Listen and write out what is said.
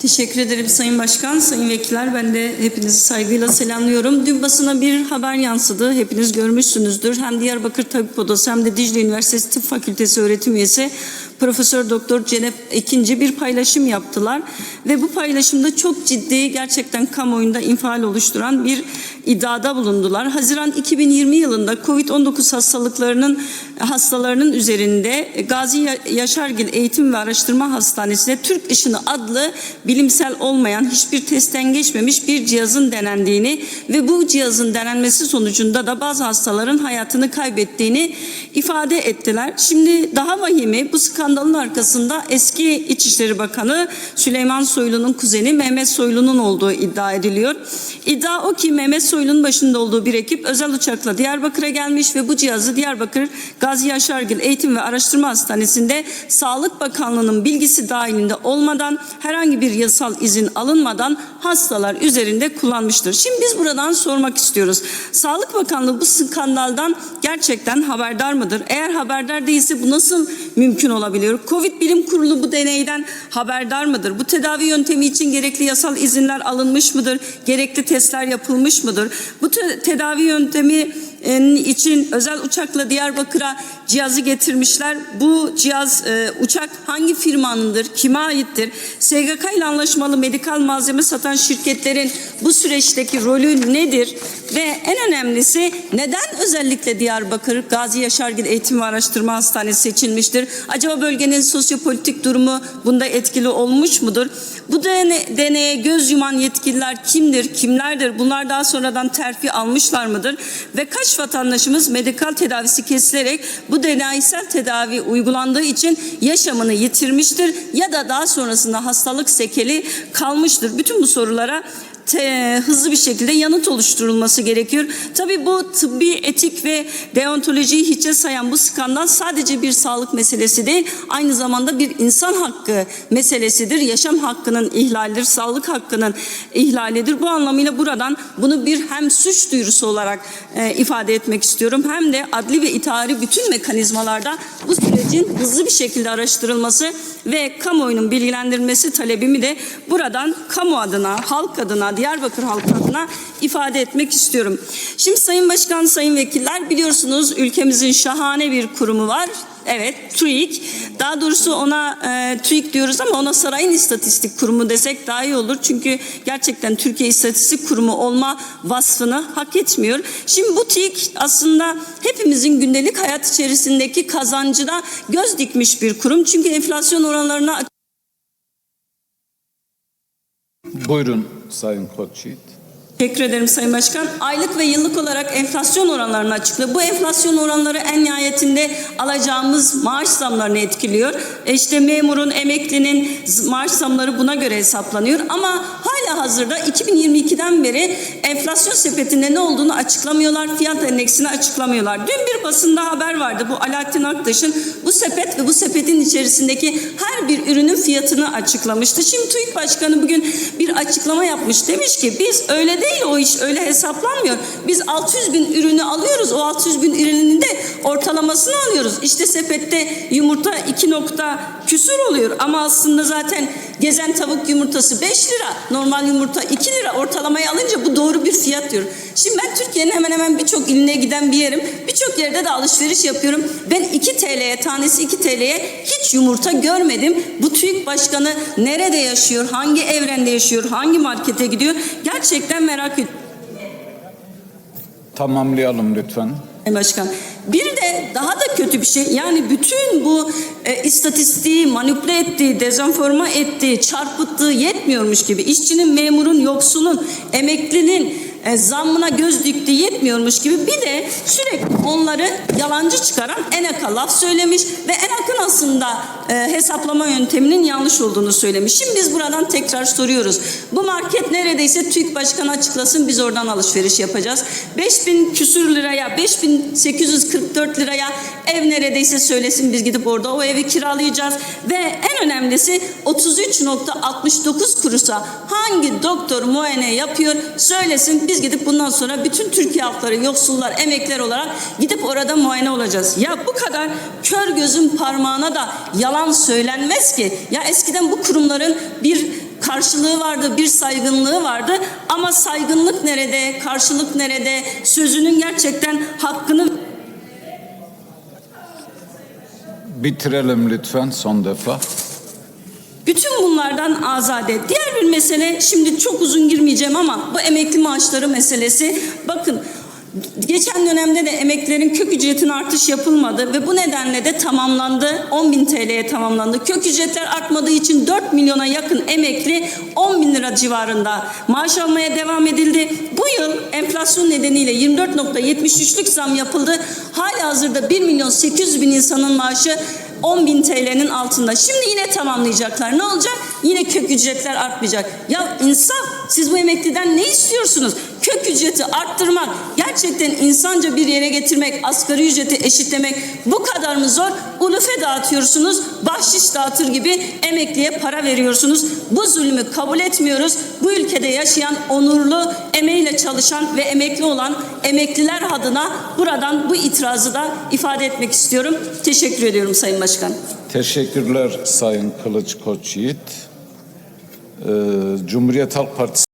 Teşekkür ederim Sayın Başkan, Sayın Vekiller. Ben de hepinizi saygıyla selamlıyorum. Dün basına bir haber yansıdı. Hepiniz görmüşsünüzdür. Hem Diyarbakır Tabip Odası hem de Dicle Üniversitesi Tıp Fakültesi öğretim üyesi Profesör Doktor Cenep ikinci bir paylaşım yaptılar. Ve bu paylaşımda çok ciddi gerçekten kamuoyunda infial oluşturan bir iddiada bulundular. Haziran 2020 yılında COVID-19 hastalıklarının hastalarının üzerinde Gazi Yaşargil Eğitim ve Araştırma Hastanesi'nde Türk Işını adlı bilimsel olmayan hiçbir testten geçmemiş bir cihazın denendiğini ve bu cihazın denenmesi sonucunda da bazı hastaların hayatını kaybettiğini ifade ettiler. Şimdi daha vahimi bu skandalın arkasında eski İçişleri Bakanı Süleyman Soylu'nun kuzeni Mehmet Soylu'nun olduğu iddia ediliyor. İddia o ki Mehmet Soylu'nun başında olduğu bir ekip özel uçakla Diyarbakır'a gelmiş ve bu cihazı Diyarbakır Gazi Yaşargil Eğitim ve Araştırma Hastanesi'nde Sağlık Bakanlığı'nın bilgisi dahilinde olmadan herhangi bir yasal izin alınmadan hastalar üzerinde kullanmıştır. Şimdi biz buradan sormak istiyoruz. Sağlık Bakanlığı bu skandaldan gerçekten haberdar mıdır? Eğer haberdar değilse bu nasıl mümkün olabiliyor? Covid Bilim Kurulu bu deneyden haberdar mıdır? Bu tedavi yöntemi için gerekli yasal izinler alınmış mıdır? Gerekli testler yapılmış mıdır? Bu te- tedavi yöntemi için özel uçakla Diyarbakır'a cihazı getirmişler. Bu cihaz e, uçak hangi firmanındır, kime aittir? SGK ile anlaşmalı medikal malzeme satan şirketlerin bu süreçteki rolü nedir? Ve en önemlisi neden özellikle Diyarbakır Gazi Yaşargil Eğitim ve Araştırma Hastanesi seçilmiştir? Acaba bölgenin sosyopolitik durumu bunda etkili olmuş mudur? Bu dene, deneye göz yuman yetkililer kimdir, kimlerdir? Bunlar daha sonradan terfi almışlar mıdır? Ve kaç vatandaşımız medikal tedavisi kesilerek bu deneysel tedavi uygulandığı için yaşamını yitirmiştir ya da daha sonrasında hastalık sekeli kalmıştır? Bütün bu sorulara te- hızlı bir şekilde yanıt oluşturulması gerekiyor. Tabii bu tıbbi etik ve deontolojiyi hiçe sayan bu skandal sadece bir sağlık meselesi değil, aynı zamanda bir insan hakkı meselesidir. Yaşam hakkının ihlalidir, sağlık hakkının ihlalidir. Bu anlamıyla buradan bunu bir hem suç duyurusu olarak e, ifade etmek istiyorum hem de adli ve itari bütün mekanizmalarda bu sürecin hızlı bir şekilde araştırılması ve kamuoyunun bilgilendirilmesi talebimi de buradan kamu adına, halk adına, Diyarbakır halkı adına ifade etmek istiyorum. Şimdi Sayın Başkan, Sayın Vekiller biliyorsunuz ülkemizin şahane bir kurumu var. Evet, TÜİK. Daha doğrusu ona e, TÜİK diyoruz ama ona Sarayın İstatistik Kurumu desek daha iyi olur. Çünkü gerçekten Türkiye İstatistik Kurumu olma vasfını hak etmiyor. Şimdi bu TÜİK aslında hepimizin gündelik hayat içerisindeki kazancına göz dikmiş bir kurum. Çünkü enflasyon oranlarına Buyurun Sayın Koçyiğit. Teşekkür ederim Sayın Başkan. Aylık ve yıllık olarak enflasyon oranlarını açıklıyor. Bu enflasyon oranları en nihayetinde alacağımız maaş zamlarını etkiliyor. E işte memurun, emeklinin maaş zamları buna göre hesaplanıyor. Ama hala hazırda 2022'den beri enflasyon sepetinde ne olduğunu açıklamıyorlar. Fiyat endeksini açıklamıyorlar. Dün bir basında haber vardı. Bu Alaaddin Aktaş'ın bu sepet ve bu sepetin içerisindeki her bir ürünün fiyatını açıklamıştı. Şimdi TÜİK Başkanı bugün bir açıklama yapmış. Demiş ki biz öyle değil o iş öyle hesaplanmıyor. Biz 600 bin ürünü alıyoruz. O 600 bin ürünün de ortalamasını alıyoruz. İşte sepette yumurta 2 nokta küsur oluyor. Ama aslında zaten gezen tavuk yumurtası 5 lira. Normal yumurta 2 lira. Ortalamayı alınca bu doğru bir fiyat diyor. Şimdi ben Türkiye'nin hemen hemen birçok iline giden bir yerim. Birçok yerde de alışveriş yapıyorum. Ben 2 TL'ye tanesi 2 TL'ye hiç yumurta görmedim. Bu TÜİK başkanı nerede yaşıyor? Hangi evrende yaşıyor? Hangi markete gidiyor? Gerçekten merak ediyorum. Tamamlayalım lütfen. Başkan. Bir de daha da kötü bir şey yani bütün bu e, istatistiği manipüle ettiği, dezenforma ettiği, çarpıttığı yetmiyormuş gibi işçinin, memurun, yoksulun, emeklinin e, zammına göz diktiği yetmiyormuş gibi bir de sürekli onları yalancı çıkaran ENAK'a laf söylemiş ve ENAK'ın aslında e, hesaplama yönteminin yanlış olduğunu söylemiş. Şimdi biz buradan tekrar soruyoruz. Bu market neredeyse TÜİK Başkanı açıklasın biz oradan alışveriş yapacağız. 5000 küsür liraya, 5844 liraya ev neredeyse söylesin biz gidip orada o evi kiralayacağız. Ve en önemlisi 33.69 kuruşa hangi doktor muayene yapıyor söylesin biz gidip bundan sonra bütün Türkiye halkları yoksullar emekler olarak gidip orada muayene olacağız. Ya bu kadar kör gözün parmağına da yalan söylenmez ki. Ya eskiden bu kurumların bir karşılığı vardı, bir saygınlığı vardı. Ama saygınlık nerede, karşılık nerede, sözünün gerçekten hakkını Bitirelim lütfen son defa. Bütün bunlardan azade. Diğer bir mesele, şimdi çok uzun girmeyeceğim ama bu emekli maaşları meselesi. Bakın geçen dönemde de emeklilerin kök ücretine artış yapılmadı ve bu nedenle de tamamlandı. 10 bin TL'ye tamamlandı. Kök ücretler artmadığı için 4 milyona yakın emekli 10 bin lira civarında maaş almaya devam edildi. Bu yıl enflasyon nedeniyle 24.73'lük zam yapıldı. Hala hazırda 1 milyon 800 bin insanın maaşı 10 bin TL'nin altında. Şimdi yine tamamlayacaklar. Ne olacak? Yine kök ücretler artmayacak. Ya insaf siz bu emekliden ne istiyorsunuz? Kök ücreti arttırmak, gerçekten insanca bir yere getirmek, asgari ücreti eşitlemek bu kadar mı zor? Ulufe dağıtıyorsunuz, bahşiş dağıtır gibi emekliye para veriyorsunuz. Bu zulmü kabul etmiyoruz. Bu ülkede yaşayan onurlu, emeğiyle çalışan ve emekli olan emekliler adına buradan bu itirazı da ifade etmek istiyorum. Teşekkür ediyorum Sayın Başkan. Teşekkürler Sayın Kılıç Koçyiğit. Ee, Cumhuriyet Halk Partisi